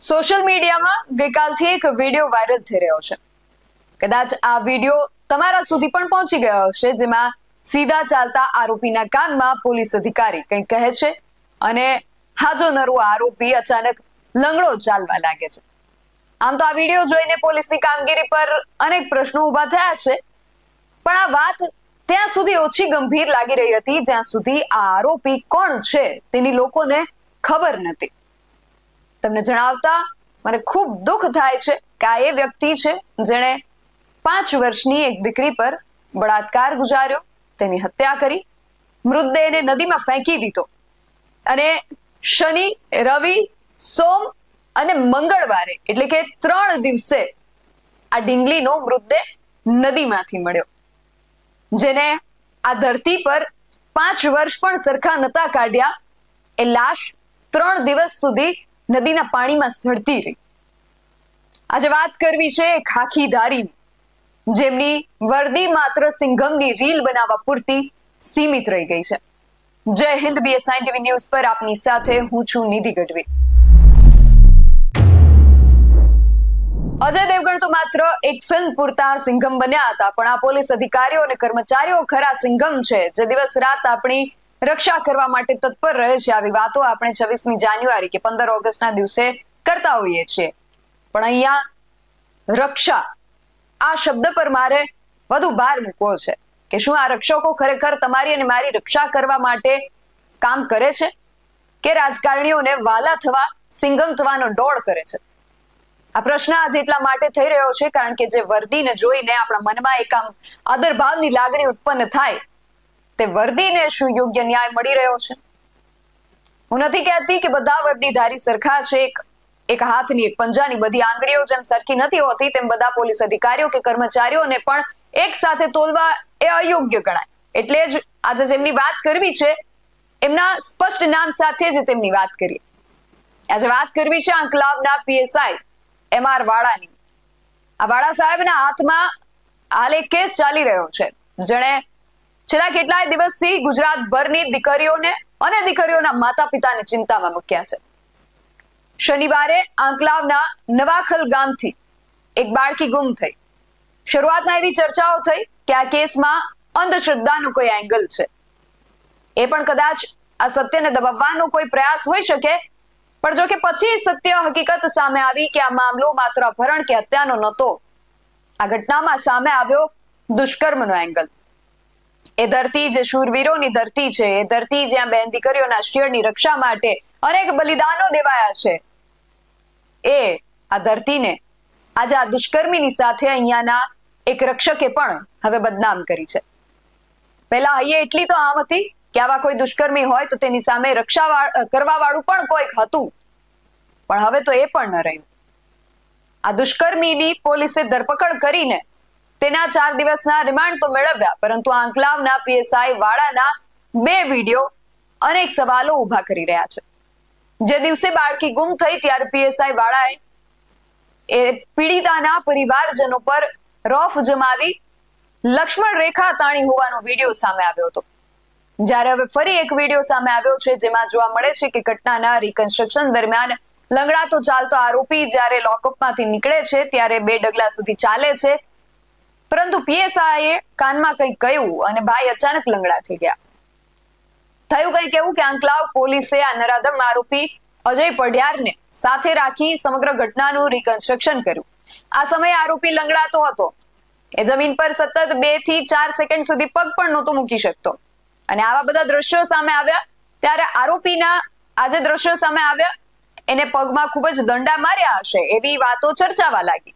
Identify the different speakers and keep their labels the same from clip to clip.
Speaker 1: Social મીડિયામાં ગઈકાલથી એક વીડિયો વાયરલ થઈ રહ્યો છે. કદાચ આ વીડિયો તમારા સુધી પણ પહોંચી ગયો હશે, જેમાં સીધા ચાલતા આરોપીના કાનમાં પોલીસ અધિકારી કંઈ કહે છે અને હાજો નરો આરોપી અચાનક લંગડો ચાલવા લાગે છે. આમ તો આ વીડિયો જોઈને પોલીસની કામગીરી પર અનેક પ્રશ્નો ઊભા થયા છે, પણ આ વાત ત્યાં સુધી ઓછી ગંભીર લાગી રહી હતી, જ્યાં સુધી આ આરોપી કોણ છે તેની લોકોને ખબર નથી તમને જણાવતા મને ખૂબ દુઃખ થાય છે કે આ એ વ્યક્તિ છે જેણે પાંચ વર્ષની એક દીકરી પર બળાત્કાર ગુજાર્યો, તેની હત્યા કરી, મૃતદેહને નદીમાં ફેંકી દીધો. અને શનિ, રવિ, સોમ અને મંગળવારે, એટલે કે ત્રણ દિવસે આ ડીંગલીનો મૃતદેહ નદીમાંથી મળ્યો. જેને આ ધરતી પર પાંચ વર્ષ પણ સરખા નતા કાઢ્યા. એ લાશ ત્રણ દિવસ સુધી નદીના પાણીમાં સળતી રહી. આજે વાત કરવી છે એક ખાખીદારીની જેમની વર્દી માત્ર સિંઘમની રીલ બનાવવા પૂરતી સીમિત રહી ગઈ છે. જય હિન્દ બીએસઆઈ ટીવી ન્યૂઝ પર આપની સાથે હું છું નિધિ ગઢવી. અજય દેવગણ તો માત્ર એક ફિલ્મ પૂરતા સિંઘમ બન્યા હતા, પણ આ પોલીસ અધિકારીઓ અને કર્મચારીઓ ખરા સિંઘમ છે. જે દિવસ રાત આપણી રક્ષા કરવા માટે તત્પર રહે છે આવી વાતો આપણે છવ્વીસમી જાન્યુઆરી કે પંદર ઓગસ્ટના દિવસે કરતા હોઈએ છીએ. પણ અહીંયા રક્ષા આ શબ્દ પર મારે વધુ ભાર મૂકવો છે કે શું આ રક્ષકો ખરેખર તમારી અને મારી રક્ષા કરવા માટે કામ કરે છે? કે રાજકારણીઓને વાલા થવા, સિંગમ થવાનો દોડ કરે છે? આ પ્રશ્ન આજે એટલા માટે થઈ રહ્યો છે કારણ કે જે વર્દીને જોઈને આપણા મનમાં એક આમ આદરભાવની લાગણી ઉત્પન્ન થાય તે વર્દીને શું યોગ્ય ન્યાય મળી રહ્યો છે? હું નથી કહેતી કે બધા વર્દીધારી સરખા છે, એક એક હાથની, એક પંજાની બધી આંગળીઓ જેમ સરખી નથી હોતી, તેમ બધા પોલીસ અધિકારીઓ કે કર્મચારીઓને પણ એક સાથે તોલવા એ અયોગ્ય ગણાય. એટલે જ આજે જેમની વાત કરવી છે, એમના સ્પષ્ટ નામ સાથે જ તેમની વાત કરીએ. આજે વાત કરવી છે અંકલાવના પીએસઆઈ, એમ આર વાળાની. આ વાળા સાહેબના હાથમાં હાલ એક કેસ ચાલી રહ્યો છે. જેણે છેલ્લા કેટલાય દિવસથી ગુજરાતભરની દીકરીઓને અને દીકરીઓના માતા પિતાને ચિંતામાં મૂક્યા છે. શનિવારે આંકલાવના નવાખલ ગામથી એક બાળકી ગુમ થઈ. શરૂઆતમાં એવી ચર્ચાઓ થઈ કે આ કેસમાં અંધશ્રદ્ધાનો કોઈ એંગલ છે. એ પણ કદાચ આ સત્યને દબાવવાનો કોઈ પ્રયાસ હોઈ શકે, પણ જો કે પછી સત્ય હકીકત સામે આવી કે આ મામલો માત્ર અપહરણ કે હત્યાનો નહોતો. આ ઘટનામાં સામે આવ્યો દુષ્કર્મનો એંગલ એ ધરતી જે શૂરવીરોની ધરતી છે. એ ધરતી જ્યાં બેન દીકરીઓના શિયળની રક્ષા માટે અનેક બલિદાનો દેવાયા છે. એ આ ધરતીને આજે આ દુષ્કર્મીની સાથે અહીંયાના એક રક્ષકે પણ હવે બદનામ કરી છે. પહેલા અહીંયા એટલી તો આમ હતી કે આવા કોઈ દુષ્કર્મી હોય તો તેની સામે રક્ષા કરવા વાળું પણ કોઈક હતું. પણ હવે તો એ પણ ન રહ્યું. આ દુષ્કર્મીની પોલીસે ધરપકડ કરીને તેના ચાર દિવસના રિમાન્ડ તો મેળવ્યા, પરંતુ આંકલાવના પીએસઆઈ વાળાના બે વીડિયો અનેક સવાલો ઊભા કરી રહ્યા છે. જે દિવસે બાળકી ગુમ થઈ ત્યારે પીએસઆઈ વાળાએ એ પીડિતાના પરિવારજનો પર રોફ જમાવી લક્ષ્મણ રેખા તાણી હોવાનો વીડિયો સામે આવ્યો હતો. જ્યારે હવે ફરી એક વીડિયો સામે આવ્યો છે, જેમાં જોવા મળે છે કે ઘટનાના રિકન્સ્ટ્રક્શન દરમિયાન લંગડાતો ચાલતો આરોપી જ્યારે લોકઅપમાંથી નીકળે છે, ત્યારે બે ડગલા સુધી ચાલે છે. પરંતુ પીએસઆઈએ કાનમાં કંઈક કહ્યું અને ભાઈ અચાનક લંગડા થઈ ગયા. થયું કંઈક એવું કે આંકલાવ પોલીસે આ નરાધમ આરોપી અજય પઢિયારને સાથે રાખી સમગ્ર ઘટનાનું રિકન્સ્ટ્રક્શન કર્યું. આ સમયે આરોપી લંગડાતો હતો. એ જમીન પર સતત બેથી ચાર સેકન્ડ સુધી પગ પણ નહોતો મૂકી શકતો. અને આવા બધા દ્રશ્યો સામે આવ્યા ત્યારે આરોપીના આજે દ્રશ્યો સામે આવ્યા. એને પગમાં ખૂબ જ દંડા માર્યા હશે એવી વાતો ચર્ચાવા લાગી.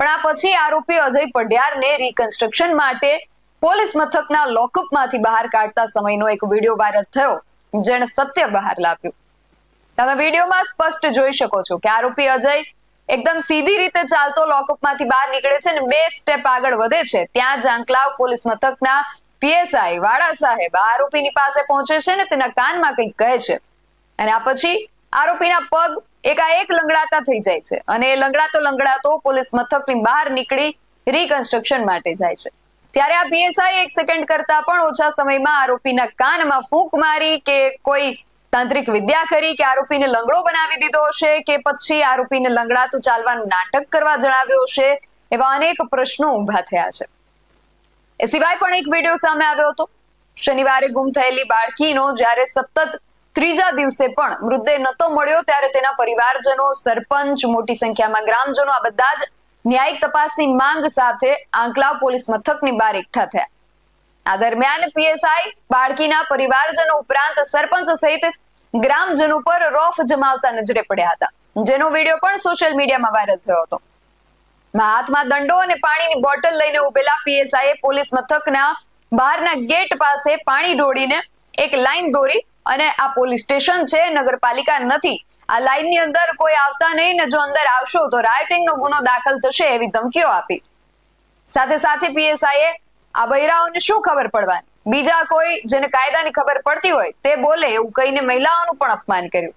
Speaker 1: પણ આ પછી આરોપી અજય પઢિયારને રિકન્સ્ટ્રક્શન માટે પોલીસ મથકના લોકઅપમાંથી બહાર કાઢતા સમયનો એક વીડિયો વાયરલ થયો, જેણે સત્ય બહાર લાવ્યું. તમે વિડીયોમાં સ્પષ્ટ જોઈ શકો છો કે આરોપી અજય એકદમ સીધી રીતે ચાલતો લોકઅપમાંથી બહાર નીકળે છે અને બે સ્ટેપ આગળ વધે છે. ત્યાં જ આંકલાવ પોલીસ મથકના પીએસઆઈ વાડા સાહેબ આરોપીની પાસે પહોંચે છે ને તેના કાનમાં કંઈક કહે છે. અને આ પછી આરોપીના પગ એકાએક લંગડાતા થઈ જાય છે. અને એ લંગડાતો લંગડાતો પોલીસ મથકની બહાર નીકળી રિકન્સ્ટ્રક્શન માટે જાય છે. ત્યારે આ પીએસઆઈ એક સેકન્ડ કરતા પણ ઓછા સમયમાં આરોપીના કાનમાં ફૂંક મારી કે કોઈ તાંત્રિક વિદ્યા કરી કે આરોપીને લંગડો બનાવી દીધો હશે કે પછી આરોપીને લંગડાતું ચાલવાનું નાટક કરવા જણાવ્યો હશે એવા અનેક પ્રશ્નો ઊભા થયા છે. એ સિવાય પણ એક વીડિયો સામે આવ્યો હતો. શનિવારે ગુમ થયેલી બાળકીનો જ્યારે સતત ત્રીજા દિવસે પણ મૃતદેહ નતો મળ્યો, ત્યારે તેના પરિવારજનો, સરપંચ, મોટી સંખ્યામાં ગ્રામજનો, આ બધા જ ન્યાયિક તપાસની માંગ સાથે આંકલાવ પોલીસ મથકની બહાર એકઠા થયા. આ દરમિયાન પીએસઆઈ બાળકીના પરિવારજનો ઉપરાંત સરપંચ સહિત ગ્રામજનો પર રોફ જમાવતા નજરે પડ્યા હતા, જેનો વીડિયો પણ સોશિયલ મીડિયામાં વાયરલ થયો હતો. હાથમાં દંડો અને પાણીની બોટલ લઈને ઉભેલા પીએસઆઈએ પોલીસ મથકના બહારના ગેટ પાસે પાણી ઢોળીને એક લાઈન દોરી અને આ પોલીસ સ્ટેશન છે, નગરપાલિકા નથી. આ લાઈનની અંદર કોઈ આવતા નહીં ને જો અંદર આવશો તો રાયટિંગનો ગુનો દાખલ થશે એવી ધમકીઓ આપી. સાથે સાથે પીએસઆઈએ આ બૈરાઓને શું ખબર પડવાની? બીજા કોઈ જેને કાયદાની ખબર પડતી હોય તે બોલે એવું કહીને મહિલાઓનું પણ અપમાન કર્યું.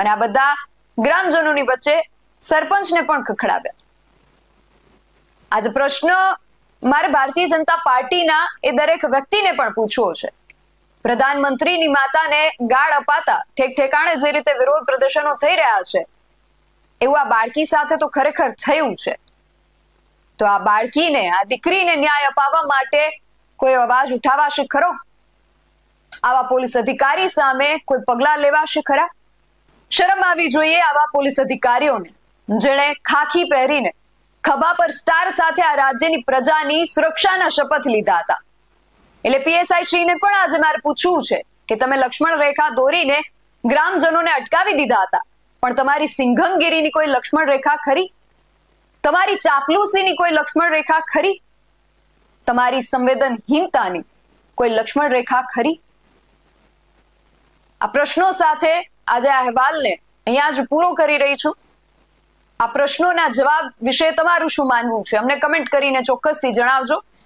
Speaker 1: અને આ બધા ગ્રામજનોની વચ્ચે સરપંચને પણ ખખડાવ્યા. આજે પ્રશ્ન મારે ભારતીય જનતા પાર્ટીના એ દરેક વ્યક્તિને પણ પૂછવો છે. પ્રધાનમંત્રીની માતાને ગાળ અપાતા ઠેક ઠેકાણે જે રીતે વિરોધ પ્રદર્શનો થઈ રહ્યા છે, એવું આ બાળકી સાથે તો ખરેખર થયું છે. તો આ બાળકીને, આ દીકરીને ન્યાય અપાવવા માટે કોઈ અવાજ ઉઠાવાશે ખરો? આવા પોલીસ અધિકારી સામે કોઈ પગલા લેવાશે ખરા? શરમ આવી જોઈએ આવા પોલીસ અધિકારીઓને. જેણે ખાખી પહેરીને ખભા પર સ્ટાર સાથે આ રાજ્યની પ્રજાની સુરક્ષાના શપથ લીધા હતા. એટલે પીએસઆઈ શ્રીને પણ આજે મારે પૂછવું છે કે તમે લક્ષ્મણ રેખા દોરીને ગ્રામજનોને અટકાવી દીધા હતા, પણ તમારી સિંઘમગીરીની કોઈ લક્ષ્મણ રેખા ખરી? તમારી ચાપલુસીની કોઈ લક્ષ્મણ રેખા ખરી? તમારી સંવેદનહીનતાની કોઈ લક્ષ્મણ રેખા ખરી? આ પ્રશ્નો સાથે આજે આ અહેવાલને અહીંયા જ પૂરો કરી રહી છું. આ પ્રશ્નોના જવાબ વિશે તમારું શું માનવું છે? અમને કમેન્ટ કરીને ચોક્કસથી જણાવજો.